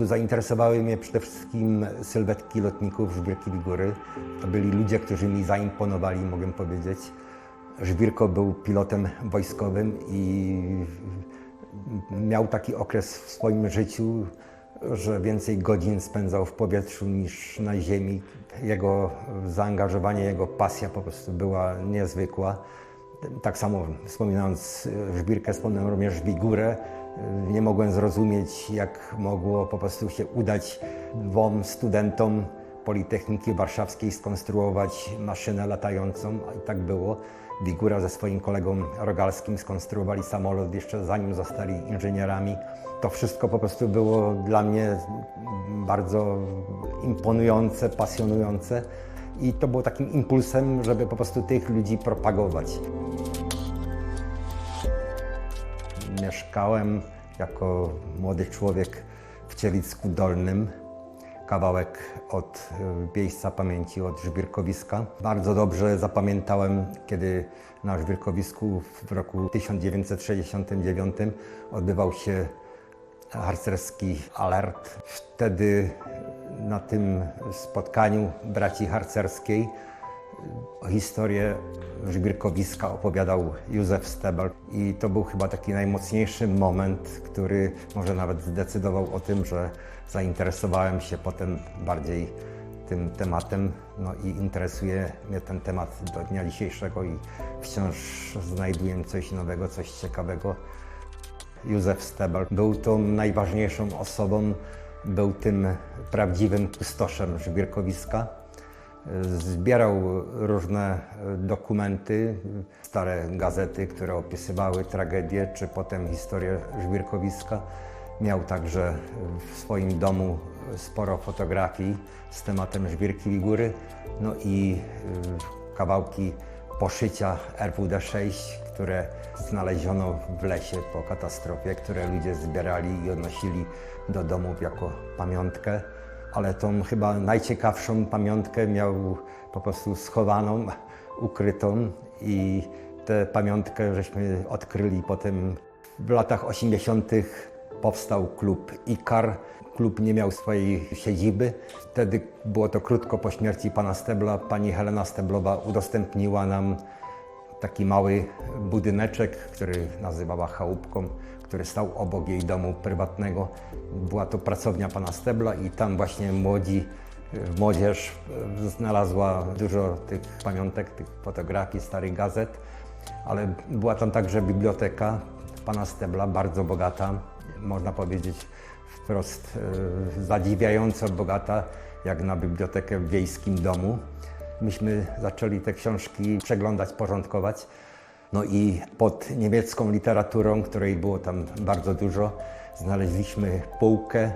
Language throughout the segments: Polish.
Zainteresowały mnie przede wszystkim sylwetki lotników Żwirki Wigury. To byli ludzie, którzy mi zaimponowali, mogę powiedzieć. Żwirko był pilotem wojskowym i miał taki okres w swoim życiu, że więcej godzin spędzał w powietrzu niż na ziemi. Jego zaangażowanie, jego pasja po prostu była niezwykła. Tak samo wspominając Żwirkę, wspomniałem również Wigurę. Nie mogłem zrozumieć, jak mogło po prostu się udać dwom studentom Politechniki Warszawskiej skonstruować maszynę latającą. I tak było. Wigura ze swoim kolegą Rogalskim skonstruowali samolot jeszcze zanim zostali inżynierami. To wszystko po prostu było dla mnie bardzo imponujące, pasjonujące i to było takim impulsem, żeby po prostu tych ludzi propagować. Mieszkałem jako młody człowiek w Cielicku Dolnym, kawałek od y, miejsca pamięci, od Żwirkowiska. Bardzo dobrze zapamiętałem, kiedy na Żwirkowisku w roku 1969 odbywał się harcerski alert. Wtedy na tym spotkaniu braci harcerskiej Historię Żbirkowiska opowiadał Józef Stebel i to był chyba taki najmocniejszy moment, który może nawet zdecydował o tym, że zainteresowałem się potem bardziej tym tematem no i interesuje mnie ten temat do dnia dzisiejszego i wciąż znajduję coś nowego, coś ciekawego. Józef Stebel był tą najważniejszą osobą, był tym prawdziwym pustoszem Żbirkowiska. Zbierał różne dokumenty, stare gazety, które opisywały tragedię, czy potem historię Żwirkowiska. Miał także w swoim domu sporo fotografii z tematem Żwirki Wigury, no i y, kawałki poszycia RWD-6, które znaleziono w lesie po katastrofie, które ludzie zbierali i odnosili do domów jako pamiątkę ale tą chyba najciekawszą pamiątkę miał po prostu schowaną, ukrytą i tę pamiątkę żeśmy odkryli potem w latach 80. powstał klub IKAR. Klub nie miał swojej siedziby. Wtedy było to krótko po śmierci pana Stebla. Pani Helena Steblowa udostępniła nam taki mały budyneczek, który nazywała chałupką który stał obok jej domu prywatnego. Była to pracownia pana Stebla i tam właśnie młodzi, młodzież znalazła dużo tych pamiątek, tych fotografii, starych gazet, ale była tam także biblioteka pana Stebla, bardzo bogata, można powiedzieć wprost e, zadziwiająco bogata, jak na bibliotekę w wiejskim domu. Myśmy zaczęli te książki przeglądać, porządkować. No i pod niemiecką literaturą, której było tam bardzo dużo, znaleźliśmy półkę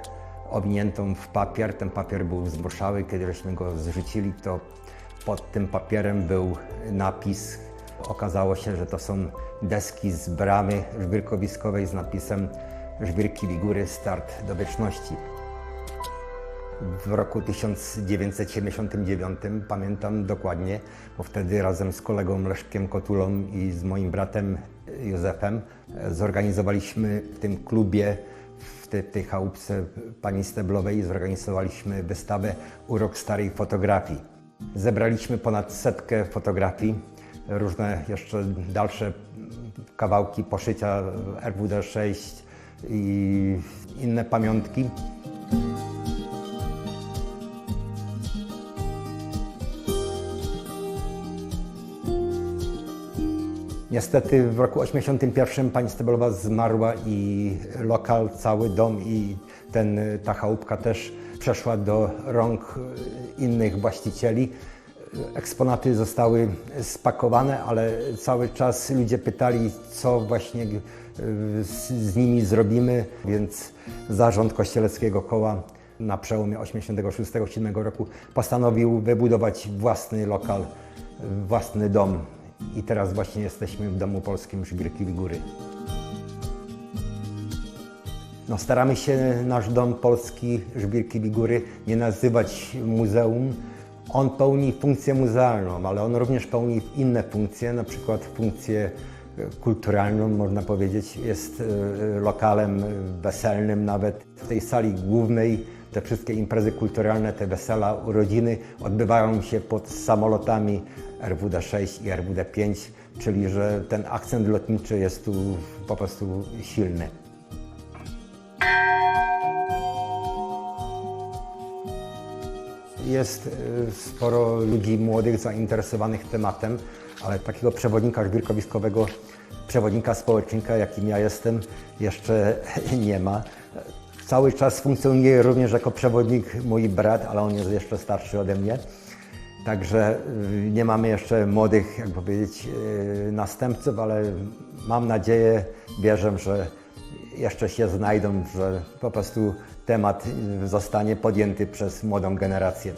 owiniętą w papier. Ten papier był zmruszały. Kiedy żeśmy go zrzucili, to pod tym papierem był napis. Okazało się, że to są deski z bramy żwirkowiskowej z napisem Żwirki Wigury, start do wieczności w roku 1979, pamiętam dokładnie, bo wtedy razem z kolegą Leszkiem Kotulą i z moim bratem Józefem zorganizowaliśmy w tym klubie, w tej, tej chałupce pani Steblowej, zorganizowaliśmy wystawę Urok starej fotografii. Zebraliśmy ponad setkę fotografii, różne jeszcze dalsze kawałki poszycia RWD-6 i inne pamiątki. Niestety w roku 1981 pani Steblowa zmarła i lokal, cały dom i ten, ta chałupka też przeszła do rąk innych właścicieli. Eksponaty zostały spakowane, ale cały czas ludzie pytali, co właśnie z, z nimi zrobimy, więc zarząd Kościeleckiego Koła na przełomie 86-87 roku postanowił wybudować własny lokal, własny dom i teraz właśnie jesteśmy w Domu Polskim Żbirki Góry. No, staramy się nasz Dom Polski Żbirki Góry nie nazywać muzeum. On pełni funkcję muzealną, ale on również pełni inne funkcje, na przykład funkcję kulturalną, można powiedzieć. Jest e, lokalem weselnym nawet. W tej sali głównej te wszystkie imprezy kulturalne, te wesela, urodziny odbywają się pod samolotami RWD-6 i RWD-5, czyli że ten akcent lotniczy jest tu po prostu silny. Jest y, sporo ludzi młodych zainteresowanych tematem, ale takiego przewodnika żwirkowiskowego, przewodnika społecznika, jakim ja jestem, jeszcze nie ma. Cały czas funkcjonuje również jako przewodnik mój brat, ale on jest jeszcze starszy ode mnie. Także y, nie mamy jeszcze młodych, jak powiedzieć, y, następców, ale mam nadzieję, wierzę, że jeszcze się znajdą, że po prostu temat y, zostanie podjęty przez młodą generację.